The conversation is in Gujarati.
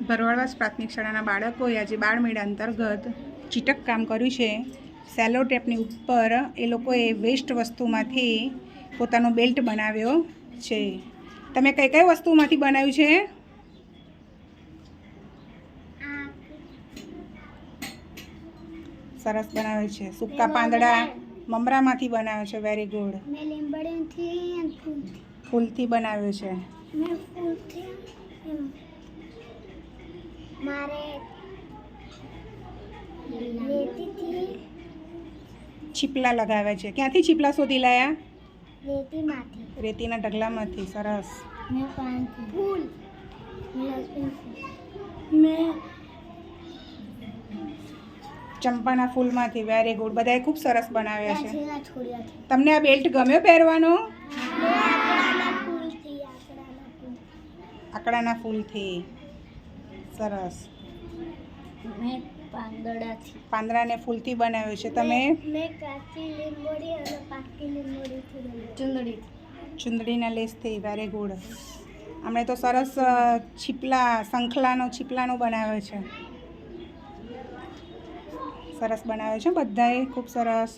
ભરવાડવાસ પ્રાથમિક શાળાના બાળકોએ આજે બાળમેળા અંતર્ગત ચીટક કામ કર્યું છે. સેલો ટેપની ઉપર એ લોકોએ વેસ્ટ વસ્તુમાંથી પોતાનો બેલ્ટ બનાવ્યો છે. તમે કઈ કઈ વસ્તુમાંથી બનાવ્યું છે? સરસ બનાવ્યું છે. સૂકા પાંદડા મમરામાંથી બનાવ્યો છે. Very good ફૂલથી. ફૂલથી છે મેં ફૂલથી એમ. મારે રેતીથી છીપલા લગાવ્યા છે. ક્યાંથી છીપલા શોધી લાયા? રેતીમાંથી. રેતીના ઢગલામાંથી. સરસ. મેં ફૂલ. ચંપાના ફૂલમાંથી. વેરી ગુડ બધાએ ખૂબ સરસ બનાવ્યા છે. તમને આ બેલ્ટ ગમ્યો પહેરવાનો? આકડાના ફૂલથી. સરસ. મેં પાંદડાથી. પાંદડાને ફૂલથી બનાવ્યું છે. તમે મેં કાચી લીંબોડી અને પાકી લીંબોડીથી ચુંદડી ચુંદડીના લેસથી વેરી ગુડ અમે તો સરસ છીપલા શંખલાનો છીપલાનો બનાવ્યો છે. સરસ બનાવ્યો છે. બધાએ ખૂબ સરસ